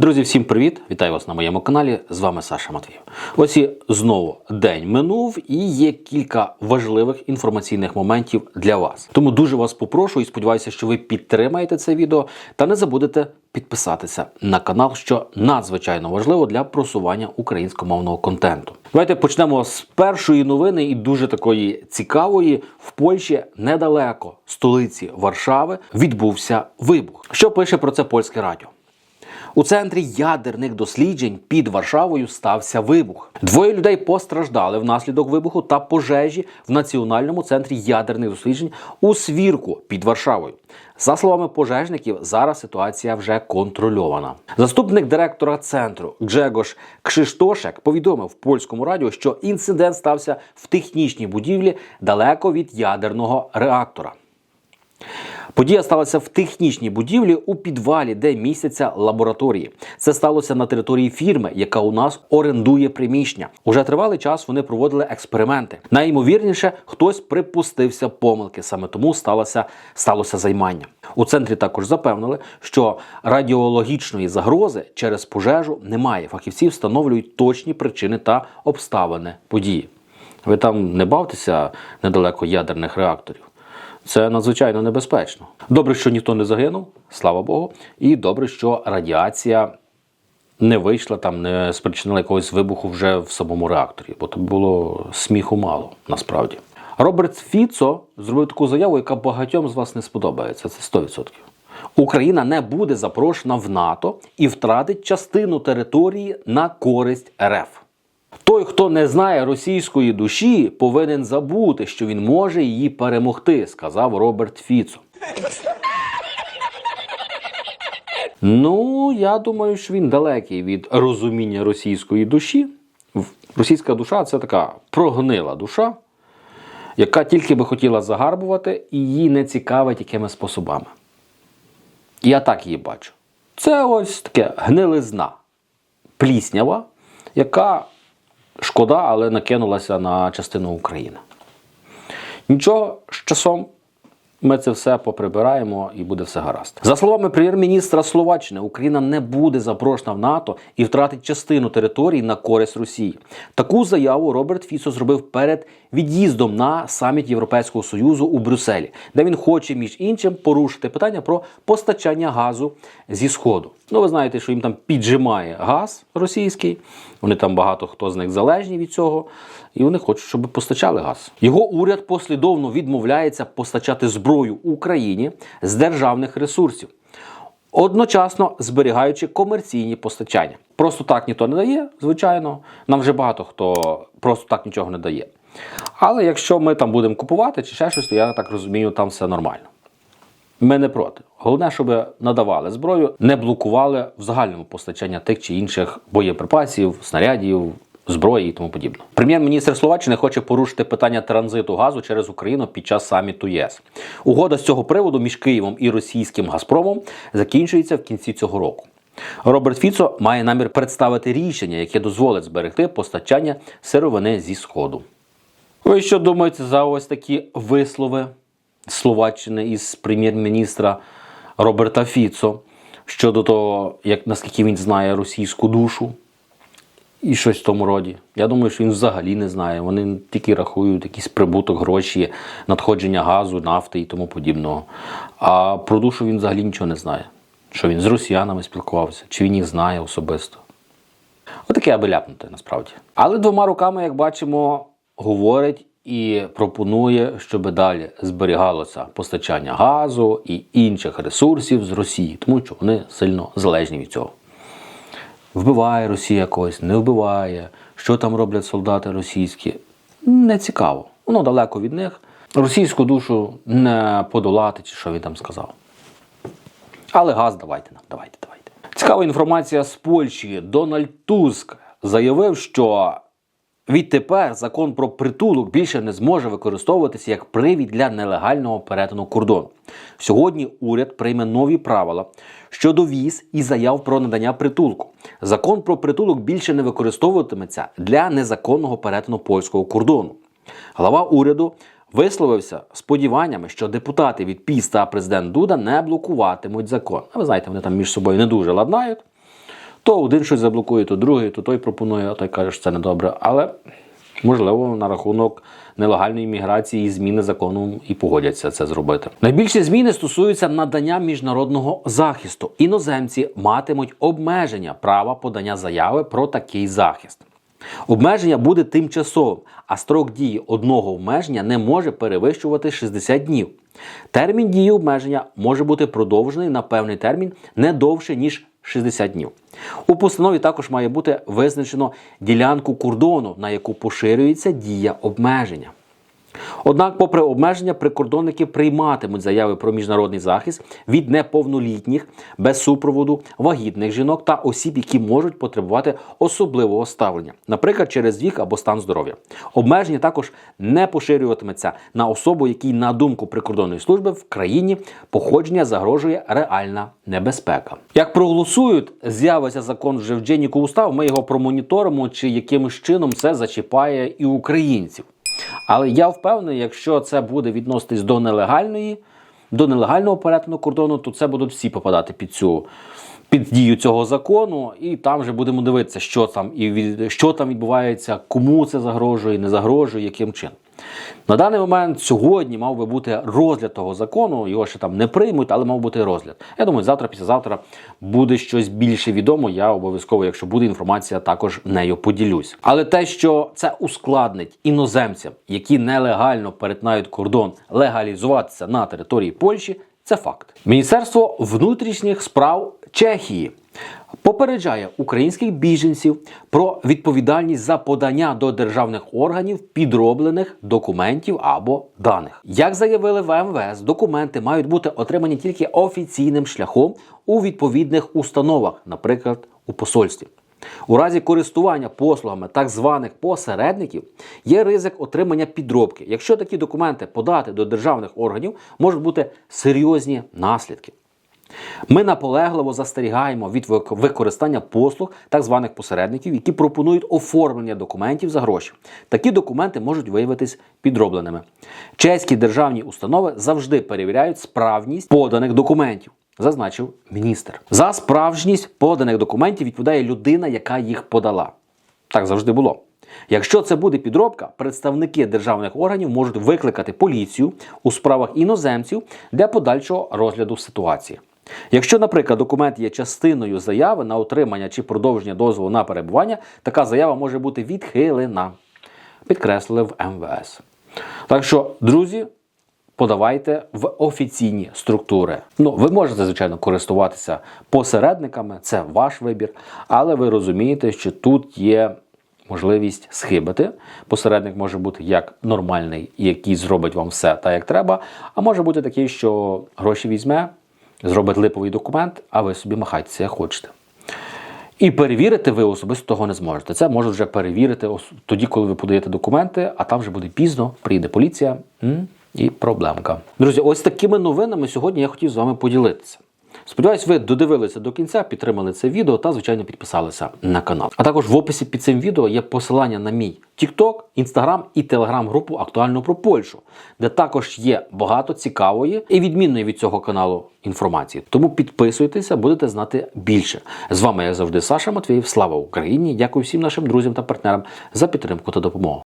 Друзі, всім привіт! Вітаю вас на моєму каналі. З вами Саша Матвієв. Ось і знову день минув, і є кілька важливих інформаційних моментів для вас. Тому дуже вас попрошу і сподіваюся, що ви підтримаєте це відео та не забудете підписатися на канал, що надзвичайно важливо для просування українськомовного контенту. Давайте почнемо з першої новини і дуже такої цікавої. В Польщі недалеко столиці Варшави відбувся вибух. Що пише про це польське радіо? У центрі ядерних досліджень під Варшавою стався вибух. Двоє людей постраждали внаслідок вибуху та пожежі в Національному центрі ядерних досліджень у свірку під Варшавою. За словами пожежників, зараз ситуація вже контрольована. Заступник директора центру Гжегош Кшиштошек повідомив польському радіо, що інцидент стався в технічній будівлі далеко від ядерного реактора. Подія сталася в технічній будівлі у підвалі, де містяться лабораторії. Це сталося на території фірми, яка у нас орендує приміщення. Уже тривалий час вони проводили експерименти. Найімовірніше, хтось припустився помилки, саме тому сталося, сталося займання. У центрі також запевнили, що радіологічної загрози через пожежу немає. Фахівці встановлюють точні причини та обставини події. Ви там не бавтеся недалеко ядерних реакторів. Це надзвичайно небезпечно. Добре, що ніхто не загинув, слава Богу, і добре, що радіація не вийшла там, не спричинила якогось вибуху вже в самому реакторі, бо там було сміху мало насправді. Роберт Фіцо зробив таку заяву, яка багатьом з вас не сподобається. Це 100%. Україна не буде запрошена в НАТО і втратить частину території на користь РФ. Той, хто не знає російської душі, повинен забути, що він може її перемогти, сказав Роберт Фіцо. Ну, я думаю, що він далекий від розуміння російської душі. Російська душа це така прогнила душа, яка тільки би хотіла загарбувати, і її не цікавить якими способами. Я так її бачу. Це ось таке гнилизна, пліснява, яка шкода, але накинулася на частину України. Нічого з часом ми це все поприбираємо і буде все гаразд. За словами прем'єр-міністра Словаччини, Україна не буде запрошена в НАТО і втратить частину території на користь Росії. Таку заяву Роберт Фіцо зробив перед від'їздом на саміт Європейського союзу у Брюсселі, де він хоче між іншим порушити питання про постачання газу зі сходу. Ну, ви знаєте, що їм там піджимає газ російський. Вони там багато хто з них залежні від цього, і вони хочуть, щоб постачали газ. Його уряд послідовно відмовляється постачати зброю Україні з державних ресурсів, одночасно зберігаючи комерційні постачання. Просто так ніхто не дає, звичайно. Нам вже багато хто просто так нічого не дає. Але якщо ми там будемо купувати чи ще щось, то я так розумію, там все нормально. Ми не проти. Головне, щоб надавали зброю, не блокували в загальному постачання тих чи інших боєприпасів, снарядів, зброї і тому подібне. Прем'єр-міністр Словаччини хоче порушити питання транзиту газу через Україну під час саміту ЄС. Угода з цього приводу між Києвом і російським Газпромом закінчується в кінці цього року. Роберт Фіцо має намір представити рішення, яке дозволить зберегти постачання сировини зі сходу. Ви що думаєте за ось такі вислови Словаччини із прем'єр-міністра Роберта Фіцо щодо того, як наскільки він знає російську душу і щось в тому роді? Я думаю, що він взагалі не знає. Вони тільки рахують якийсь прибуток, гроші, надходження газу, нафти і тому подібного. А про душу він взагалі нічого не знає. Що він з росіянами спілкувався, чи він їх знає особисто. Отаке аби ляпнути насправді. Але двома руками, як бачимо, говорить і пропонує, щоб далі зберігалося постачання газу і інших ресурсів з Росії, тому що вони сильно залежні від цього. Вбиває Росія когось, не вбиває, що там роблять солдати російські. Не цікаво. Воно далеко від них. Російську душу не подолати, чи що він там сказав. Але газ давайте нам, давайте, давайте. Цікава інформація з Польщі. Дональд Туск заявив, що відтепер закон про притулок більше не зможе використовуватися як привід для нелегального перетину кордону. Сьогодні уряд прийме нові правила щодо віз і заяв про надання притулку. Закон про притулок більше не використовуватиметься для незаконного перетину польського кордону. Глава уряду висловився сподіваннями, що депутати від ПІС та президент Дуда не блокуватимуть закон. А ви знаєте, вони там між собою не дуже ладнають. То один щось заблокує, то другий, то той пропонує, а той каже, що це не добре. Але можливо на рахунок нелегальної міграції і зміни закону і погодяться це зробити. Найбільші зміни стосуються надання міжнародного захисту. Іноземці матимуть обмеження права подання заяви про такий захист. Обмеження буде тимчасовим, а строк дії одного обмеження не може перевищувати 60 днів. Термін дії обмеження може бути продовжений на певний термін не довше, ніж 60 днів. У постанові також має бути визначено ділянку кордону, на яку поширюється дія обмеження. Однак, попри обмеження, прикордонники прийматимуть заяви про міжнародний захист від неповнолітніх, без супроводу, вагітних жінок та осіб, які можуть потребувати особливого ставлення, наприклад, через вік або стан здоров'я. Обмеження також не поширюватиметься на особу, якій, на думку прикордонної служби, в країні походження загрожує реальна небезпека. Як проголосують, з'явиться закон вже в Дженіку устав. Ми його промоніторимо, чи якимось чином це зачіпає і українців. Але я впевнений, якщо це буде відноситись до нелегальної, до нелегального перетину кордону, то це будуть всі попадати під цю під дію цього закону, і там вже будемо дивитися, що там і від, що там відбувається, кому це загрожує, не загрожує, яким чином. На даний момент сьогодні мав би бути розгляд того закону. Його ще там не приймуть, але мав бути розгляд. Я думаю, завтра, післязавтра буде щось більше відомо. Я обов'язково, якщо буде інформація, також нею поділюсь. Але те, що це ускладнить іноземцям, які нелегально перетинають кордон, легалізуватися на території Польщі, це факт. Міністерство внутрішніх справ Чехії попереджає українських біженців про відповідальність за подання до державних органів підроблених документів або даних. Як заявили в МВС, документи мають бути отримані тільки офіційним шляхом у відповідних установах, наприклад, у посольстві. У разі користування послугами так званих посередників є ризик отримання підробки. Якщо такі документи подати до державних органів, можуть бути серйозні наслідки. Ми наполегливо застерігаємо від використання послуг так званих посередників, які пропонують оформлення документів за гроші. Такі документи можуть виявитись підробленими. Чеські державні установи завжди перевіряють справність поданих документів. Зазначив міністр. За справжність поданих документів відповідає людина, яка їх подала. Так завжди було. Якщо це буде підробка, представники державних органів можуть викликати поліцію у справах іноземців для подальшого розгляду ситуації. Якщо, наприклад, документ є частиною заяви на отримання чи продовження дозволу на перебування, така заява може бути відхилена, підкреслили в МВС. Так що, друзі, подавайте в офіційні структури. Ну, ви можете, звичайно, користуватися посередниками, це ваш вибір, але ви розумієте, що тут є можливість схибити. Посередник може бути як нормальний, який зробить вам все так, як треба, а може бути такий, що гроші візьме, зробить липовий документ, а ви собі махайтеся, як хочете. І перевірити ви особисто того не зможете. Це можуть вже перевірити тоді, коли ви подаєте документи, а там вже буде пізно, приїде поліція і проблемка. Друзі, ось такими новинами сьогодні я хотів з вами поділитися. Сподіваюсь, ви додивилися до кінця, підтримали це відео та, звичайно, підписалися на канал. А також в описі під цим відео є посилання на мій TikTok, Instagram і Telegram-групу актуально про Польщу, де також є багато цікавої і відмінної від цього каналу інформації. Тому підписуйтеся, будете знати більше. З вами, я завжди, Саша Матвіїв. Слава Україні! Дякую всім нашим друзям та партнерам за підтримку та допомогу.